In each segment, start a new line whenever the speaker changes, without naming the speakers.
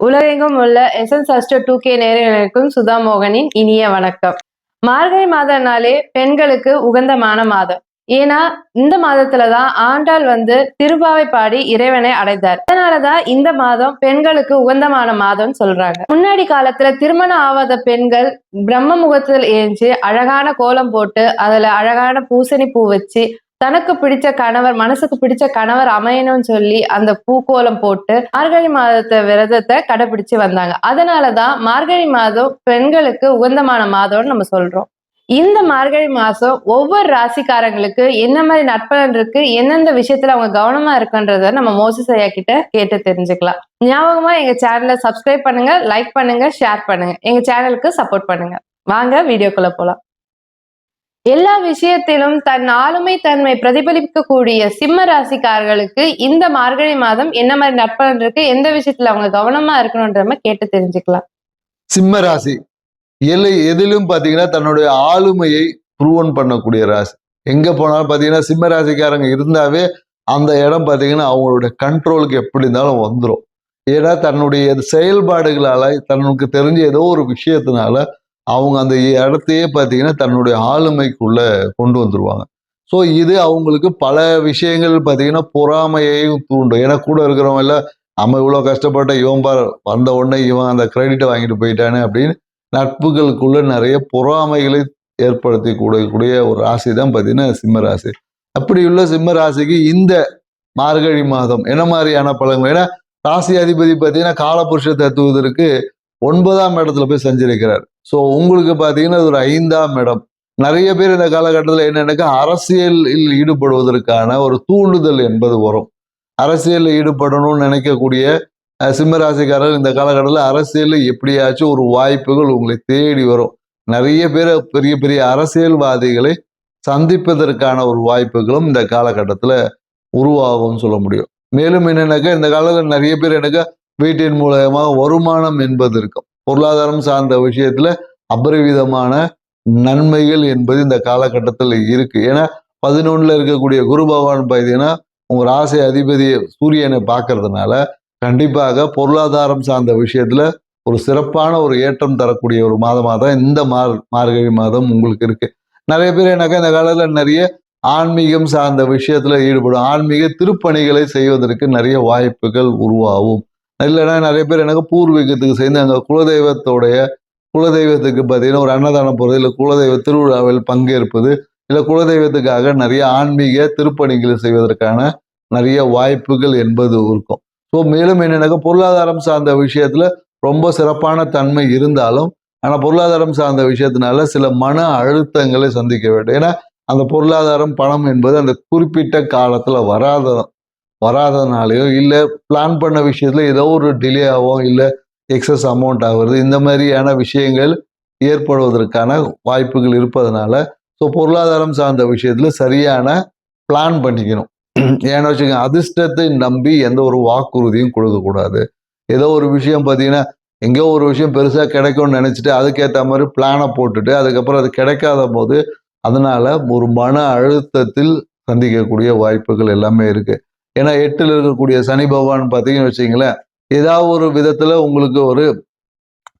உலகெங்கும் உள்ள எஸ்என் அஸ்டர் டூ கே நேரர்களுக்கும் சுதா மோகனின் இனிய வணக்கம். மார்கழி மாதம்னாலே பெண்களுக்கு உகந்தமான மாதம். ஏன்னா இந்த மாதத்துலதான் ஆண்டாள் வந்து திருப்பாவை பாடி இறைவனை அடைந்தார். அதனாலதான் இந்த மாதம் பெண்களுக்கு உகந்தமான மாதம் சொல்றாங்க. முன்னாடி காலத்துல திருமணம் ஆவாத பெண்கள் பிரம்ம முகத்தில் ஏஞ்சி அழகான கோலம் போட்டு அதுல அழகான பூசணி பூ வச்சு தனக்கு பிடிச்ச கணவர் மனசுக்கு பிடிச்ச கணவர் அமையணும்னு சொல்லி அந்த பூக்கோலம் போட்டு மார்கழி மாதத்தை விரதத்தை கடைபிடிச்சு வந்தாங்க. அதனாலதான் மார்கழி மாதம் பெண்களுக்கு உகந்தமான மாதம்னு நம்ம சொல்றோம். இந்த மார்கழி மாசம் ஒவ்வொரு ராசிக்காரங்களுக்கு என்ன மாதிரி நட்பலன் இருக்கு எந்தெந்த விஷயத்துல அவங்க கவனமா இருக்குன்றத நம்ம மோசஸ் ஐயா கிட்ட கேட்டு தெரிஞ்சுக்கலாம். ஞாபகமா எங்க சேனலை சப்ஸ்கிரைப் பண்ணுங்க லைக் பண்ணுங்க ஷேர் பண்ணுங்க. எங்க சேனலுக்கு சப்போர்ட் பண்ணுங்க. வாங்க வீடியோக்குள்ள போலாம். எல்லா விஷயத்திலும் தன் ஆளுமை தன்மை பிரதிபலிக்கக்கூடிய சிம்ம ராசிக்காரர்களுக்கு இந்த மார்கழி மாதம் என்ன மாதிரி நட்பலன் இருக்கு? எந்த விஷயத்துல அவங்க கவனமா இருக்கணும்ன்ற மாதிரி கேட்டு தெரிஞ்சுக்கலாம்.
சிம்ம ராசி எல்லை எதிலும் பாத்தீங்கன்னா தன்னுடைய ஆளுமையை ப்ரூவன் பண்ணக்கூடிய ராசி. எங்க போனாலும் பாத்தீங்கன்னா சிம்ம ராசிக்காரங்க இருந்தாவே அந்த இடம் பாத்தீங்கன்னா அவங்களுடைய கண்ட்ரோலுக்கு எப்படி இருந்தாலும் வந்துடும் ஏன்னா தன்னுடைய செயல்பாடுகளால தனக்கு தெரிஞ்ச ஏதோ ஒரு விஷயத்தினால அவங்க அந்த இடத்தையே பார்த்தீங்கன்னா தன்னுடைய ஆளுமைக்குள்ள கொண்டு வந்துருவாங்க. ஸோ இது அவங்களுக்கு பல விஷயங்கள் பார்த்தீங்கன்னா பொறாமையையும் தூண்டும். ஏன்னா கூட இருக்கிறவங்க எல்லாம் நம்ம இவ்வளோ கஷ்டப்பட்ட இவன் பார் வந்த உடனே இவன் அந்த கிரெடிட்டை வாங்கிட்டு போயிட்டானே அப்படின்னு நட்புகளுக்குள்ள நிறைய பொறாமைகளை ஏற்படுத்தி கூடக்கூடிய ஒரு ராசி தான் பார்த்தீங்கன்னா சிம்ம ராசி. அப்படி உள்ள சிம்ம ராசிக்கு இந்த மார்கழி மாதம் என்ன மாதிரியான பழங்கள் ஏன்னா ராசி அதிபதி பார்த்தீங்கன்னா காலபுருஷ தத்துவதற்கு ஒன்பதாம் இடத்துல போய் செஞ்சிருக்கிறார். ஸோ உங்களுக்கு பார்த்தீங்கன்னா அது ஒரு ஐந்தாம் இடம். நிறைய பேர் இந்த காலகட்டத்தில் என்னென்னாக்கா அரசியலில் ஈடுபடுவதற்கான ஒரு தூண்டுதல் என்பது வரும். அரசியலில் ஈடுபடணும்னு நினைக்கக்கூடிய அஹ், சிம்ம இந்த காலகட்டத்தில் அரசியலில் எப்படியாச்சும் ஒரு வாய்ப்புகள் உங்களை தேடி வரும். நிறைய பேர் பெரிய பெரிய அரசியல்வாதிகளை சந்திப்பதற்கான ஒரு வாய்ப்புகளும் இந்த காலகட்டத்தில் உருவாகும்னு சொல்ல முடியும். மேலும் என்னென்னாக்கா இந்த காலத்தில் நிறைய பேர் எனக்கு வீட்டின் மூலயமா வருமானம் என்பது இருக்கும் பொருளாதாரம் சார்ந்த விஷயத்துல அபரிவிதமான நன்மைகள் என்பது இந்த காலகட்டத்தில் இருக்கு. ஏன்னா பதினொன்னுல இருக்கக்கூடிய குரு பகவான் பார்த்தீங்கன்னா உங்க ராசி அதிபதி சூரியனை பார்க்கறதுனால கண்டிப்பாக பொருளாதாரம் சார்ந்த விஷயத்துல ஒரு சிறப்பான ஒரு ஏற்றம் தரக்கூடிய ஒரு மாதமாக தான் இந்த மார் மார்கழி மாதம் உங்களுக்கு இருக்கு. நிறைய பேர் என்னக்கா இந்த காலத்தில் நிறைய ஆன்மீகம் சார்ந்த விஷயத்துல ஈடுபடும். ஆன்மீக திருப்பணிகளை செய்வதற்கு நிறைய வாய்ப்புகள் உருவாகும். இல்லைன்னா நிறைய பேர் எனக்கு பூர்வீகத்துக்கு சேர்ந்து அங்கே குலதெய்வத்தோடைய குலதெய்வத்துக்கு பார்த்தீங்கன்னா ஒரு அன்னதானம் போகிறது இல்லை குலதெய்வ திருவிழாவில் பங்கேற்பது இல்லை குலதெய்வத்துக்காக நிறைய ஆன்மீக திருப்பணிகளை செய்வதற்கான நிறைய வாய்ப்புகள் என்பது இருக்கும். ஸோ மேலும் என்னென்னாக்கா பொருளாதாரம் சார்ந்த விஷயத்தில் ரொம்ப சிறப்பான தன்மை இருந்தாலும் ஆனால் பொருளாதாரம் சார்ந்த விஷயத்தினால சில மன அழுத்தங்களை சந்திக்க வேண்டும். ஏன்னா அந்த பொருளாதாரம் பணம் என்பது அந்த குறிப்பிட்ட காலத்தில் வராத வராதனாலையோ இல்லை பிளான் பண்ண விஷயத்தில் ஏதோ ஒரு டிலே ஆகும் இல்லை எக்ஸஸ் அமௌண்ட் ஆகுறது இந்த மாதிரியான விஷயங்கள் ஏற்படுவதற்கான வாய்ப்புகள் இருப்பதனால ஸோ பொருளாதாரம் சார்ந்த விஷயத்தில் சரியான பிளான் பண்ணிக்கணும். ஏன்னா வச்சுக்கோங்க அதிர்ஷ்டத்தை நம்பி எந்த ஒரு வாக்குறுதியும் கொடுக்கக்கூடாது ஏதோ ஒரு விஷயம் பார்த்தீங்கன்னா எங்கேயோ ஒரு விஷயம் பெருசாக கிடைக்கும்னு நினச்சிட்டு அதுக்கேற்ற மாதிரி பிளானை போட்டுட்டு அதுக்கப்புறம் அது கிடைக்காத போது அதனால் ஒரு மன அழுத்தத்தில் சந்திக்கக்கூடிய வாய்ப்புகள் எல்லாமே இருக்குது ஏன்னா எட்டில் இருக்கக்கூடிய சனி பகவான் பார்த்தீங்கன்னு வச்சிங்களேன் ஏதாவது ஒரு விதத்தில் உங்களுக்கு ஒரு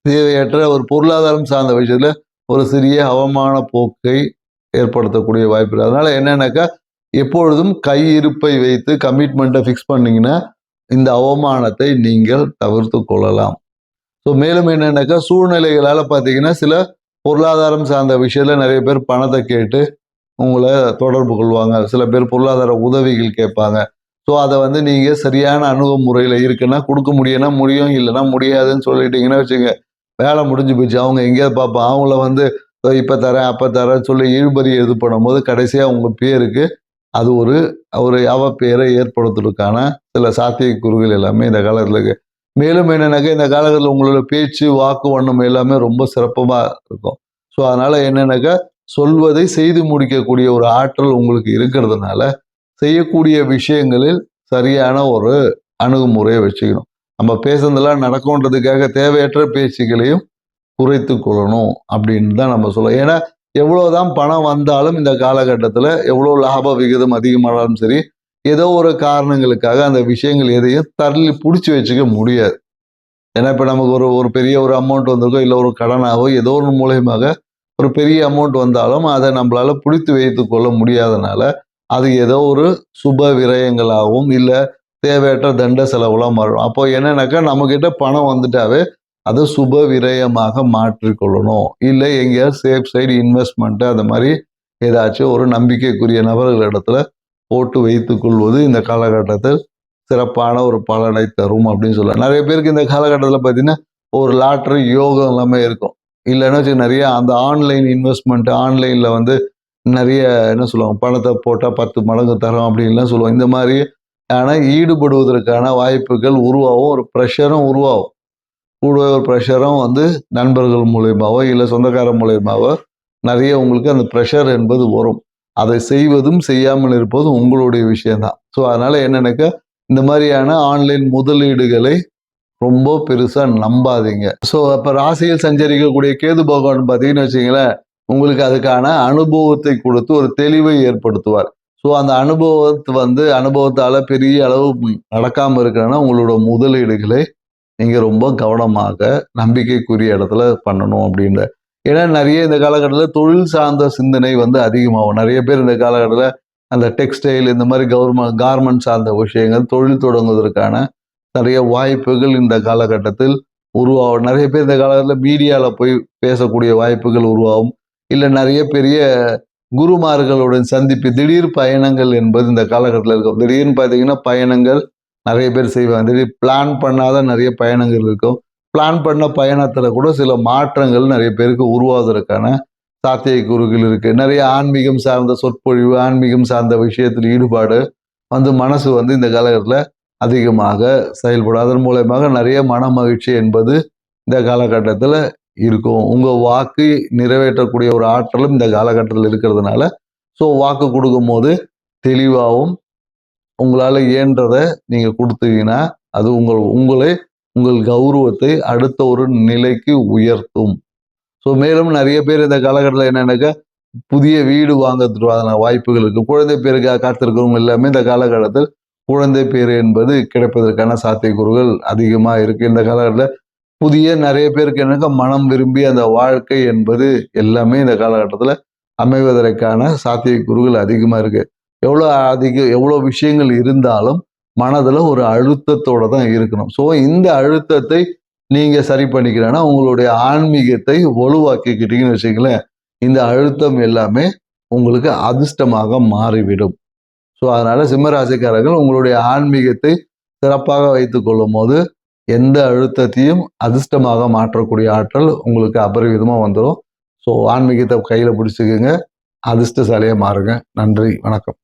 தேவையற்ற ஒரு பொருளாதாரம் சார்ந்த விஷயத்தில் ஒரு சிறிய அவமான போக்கை ஏற்படுத்தக்கூடிய வாய்ப்பு அதனால் அதனால என்னன்னாக்கா எப்பொழுதும் கையிருப்பை வைத்து கமிட்மெண்ட்டை ஃபிக்ஸ் பண்ணிங்கன்னா இந்த அவமானத்தை நீங்கள் தவிர்த்து கொள்ளலாம். ஸோ மேலும் என்னென்னாக்கா சூழ்நிலைகளால் பார்த்தீங்கன்னா சில பொருளாதாரம் சார்ந்த விஷயத்தில் நிறைய பேர் பணத்தை கேட்டு உங்களை தொடர்பு கொள்வாங்க. சில பேர் பொருளாதார உதவிகள் கேட்பாங்க. ஸோ அதை வந்து நீங்கள் சரியான அணுகுமுறையில் இருக்குன்னா கொடுக்க முடியும்னா முடியும் இல்லைன்னா முடியாதுன்னு சொல்லிட்டீங்கன்னா வச்சுங்க வேலை முடிஞ்சு போச்சு. அவங்க எங்கேயாவது பார்ப்போம் அவங்கள வந்து இப்போ தரேன் அப்போ தரேன்னு சொல்லி இழுபறி இது பண்ணும்போது கடைசியாக உங்கள் பேருக்கு அது ஒரு ஒரு அவ பேரை ஏற்படுத்துறதுக்கான சில சாத்தியக்கூறுகள் எல்லாமே இந்த காலத்தில் இருக்குது மேலும் என்னென்னாக்கா இந்த காலகட்டத்தில் உங்களோட பேச்சு வாக்கு வண்ணம் எல்லாமே ரொம்ப சிறப்பமாக இருக்கும். ஸோ அதனால் என்னன்னாக்கா சொல்வதை செய்து முடிக்கக்கூடிய ஒரு ஆற்றல் உங்களுக்கு இருக்கிறதுனால செய்யக்கூடிய விஷயங்களில் சரியான ஒரு அணுகுமுறையை வச்சுக்கணும். நம்ம பேசுனதெல்லாம் நடக்கும்ன்றதுக்காக தேவையற்ற பேச்சுகளையும் குறைத்து கொள்ளணும் அப்படின்னு தான் நம்ம சொல்லலாம் ஏன்னா எவ்வளோதான் பணம் வந்தாலும் இந்த காலகட்டத்தில் எவ்வளோ லாப விகிதம் அதிகமானாலும் சரி ஏதோ ஒரு காரணங்களுக்காக அந்த விஷயங்கள் எதையும் தள்ளி பிடிச்சி வச்சுக்க முடியாது. ஏன்னா இப்போ நமக்கு ஒரு ஒரு பெரிய ஒரு அமௌண்ட் வந்திருக்கோ இல்லை ஒரு கடனாகவோ ஏதோ ஒரு மூலியமாக ஒரு பெரிய அமௌண்ட் வந்தாலும் அதை நம்மளால் பிடித்து வைத்து கொள்ள முடியாதனால அது ஏதோ ஒரு சுப விரயங்களாகவும் இல்லை தேவையற்ற தண்ட செலவுலாம் மாறும் அப்போ என்னன்னாக்கா நம்மக்கிட்ட பணம் வந்துட்டாவே அதை சுப விரயமாக மாற்றிக்கொள்ளணும். இல்லை எங்கேயாவது சேஃப் சைடு இன்வெஸ்ட்மெண்ட்டு அந்த மாதிரி ஏதாச்சும் ஒரு நம்பிக்கைக்குரிய நபர்கள் இடத்துல போட்டு வைத்து கொள்வது இந்த காலகட்டத்தில் சிறப்பான ஒரு பலனை தரும் அப்படின்னு சொல்லலாம். நிறைய பேருக்கு இந்த காலகட்டத்தில் பார்த்தீங்கன்னா ஒரு லாட்ரி யோகம் எல்லாமே இருக்கும். இல்லைன்னா வச்சு நிறைய அந்த ஆன்லைன் இன்வெஸ்ட்மெண்ட் ஆன்லைனில் வந்து நிறைய என்ன சொல்லுவாங்க பணத்தை போட்டால் பத்து மடங்கு தரோம் அப்படின்லாம் சொல்லுவாங்க. இந்த மாதிரி ஆனால் ஈடுபடுவதற்கான வாய்ப்புகள் உருவாகும் ஒரு ப்ரெஷரும் உருவாகும். கூடவே ஒரு ப்ரெஷரும் வந்து நண்பர்கள் மூலியமாவோ இல்லை சொந்தக்கார மூலயமாவோ நிறைய உங்களுக்கு அந்த ப்ரெஷர் என்பது வரும். அதை செய்வதும் செய்யாமல் இருப்பதும் உங்களுடைய விஷயம்தான். ஸோ அதனால் என்னன்னாக்கா இந்த மாதிரியான ஆன்லைன் முதலீடுகளை ரொம்ப பெருசாக நம்பாதீங்க. ஸோ அப்போ ராசியில் சஞ்சரிக்கக்கூடிய கேது பகவான் பார்த்தீங்கன்னு வச்சுங்களேன் உங்களுக்கு அதுக்கான அனுபவத்தை கொடுத்து ஒரு தெளிவை ஏற்படுத்துவார். ஸோ அந்த அனுபவத்து வந்து அனுபவத்தால் பெரிய அளவு நடக்காமல் இருக்கிறன்னா உங்களோட முதலீடுகளை நீங்கள் ரொம்ப கவனமாக நம்பிக்கைக்குரிய இடத்துல பண்ணணும் அப்படின்ற. ஏன்னா நிறைய இந்த காலகட்டத்தில் தொழில் சார்ந்த சிந்தனை வந்து அதிகமாகும். நிறைய பேர் இந்த காலகட்டத்தில் அந்த டெக்ஸ்டைல் இந்த மாதிரி கவர்மெண்ட் கார்மெண்ட் சார்ந்த விஷயங்கள் தொழில் தொடங்குவதற்கான நிறைய வாய்ப்புகள் இந்த காலகட்டத்தில் உருவாகும். நிறைய பேர் இந்த காலகட்டத்தில் மீடியாவில் போய் பேசக்கூடிய வாய்ப்புகள் உருவாகும். இல்லை நிறைய பெரிய குருமார்களுடன் சந்திப்பு திடீர் பயணங்கள் என்பது இந்த காலகட்டத்தில் இருக்கும். திடீர்னு பார்த்தீங்கன்னா பயணங்கள் நிறைய பேர் செய்வாங்க. திடீர் பிளான் பண்ணாத நிறைய பயணங்கள் இருக்கும். பிளான் பண்ண பயணத்தில் கூட சில மாற்றங்கள் நிறைய பேருக்கு உருவாவதற்கான குறுகள் இருக்குது நிறைய ஆன்மீகம் சார்ந்த சொற்பொழிவு ஆன்மீகம் சார்ந்த விஷயத்தில் ஈடுபாடு வந்து மனசு வந்து இந்த காலகட்டத்தில் அதிகமாக செயல்படும். அதன் மூலயமாக நிறைய மன மகிழ்ச்சி என்பது இந்த காலகட்டத்தில் இருக்கும். உங்கள் வாக்கு நிறைவேற்றக்கூடிய ஒரு ஆற்றலும் இந்த காலகட்டத்தில் இருக்கிறதுனால ஸோ வாக்கு கொடுக்கும்போது தெளிவாகவும் உங்களால் இயன்றதை நீங்கள் கொடுத்தீங்கன்னா அது உங்கள் உங்களை உங்கள் கௌரவத்தை அடுத்த ஒரு நிலைக்கு உயர்த்தும். ஸோ மேலும் நிறைய பேர் இந்த காலகட்டத்தில் என்னென்னாக்கா புதிய வீடு வாங்கிறதுக்கான வாய்ப்புகள் இருக்குது குழந்தை பேருக்காக காத்திருக்கிறவங்க எல்லாமே இந்த காலகட்டத்தில் குழந்தை பேர் என்பது கிடைப்பதற்கான சாத்தியக்கூறுகள் அதிகமாக இருக்குது இந்த காலகட்டத்தில் புதிய நிறைய பேருக்கு என்னக்கா மனம் விரும்பி அந்த வாழ்க்கை என்பது எல்லாமே இந்த காலகட்டத்தில் அமைவதற்கான சாத்தியக்கூறுகள் அதிகமாக இருக்குது எவ்வளோ அதிக எவ்வளோ விஷயங்கள் இருந்தாலும் மனதில் ஒரு அழுத்தத்தோடு தான் இருக்கணும். ஸோ இந்த அழுத்தத்தை நீங்கள் சரி பண்ணிக்கிறேன்னா உங்களுடைய ஆன்மீகத்தை வலுவாக்கிக்கிட்டீங்கன்னு வச்சுங்களேன் இந்த அழுத்தம் எல்லாமே உங்களுக்கு அதிர்ஷ்டமாக மாறிவிடும். ஸோ அதனால் சிம்மராசிக்காரர்கள் உங்களுடைய ஆன்மீகத்தை சிறப்பாக வைத்து கொள்ளும் போது எந்த அழுத்தத்தையும் அதிர்ஷ்டமாக மாற்றக்கூடிய ஆற்றல் உங்களுக்கு அபரிவிதமாக வந்துடும் ஸோ ஆன்மீகத்தை கையில் பிடிச்சிக்கோங்க. அதிர்ஷ்டசாலியாக மாறுங்க. நன்றி. வணக்கம்.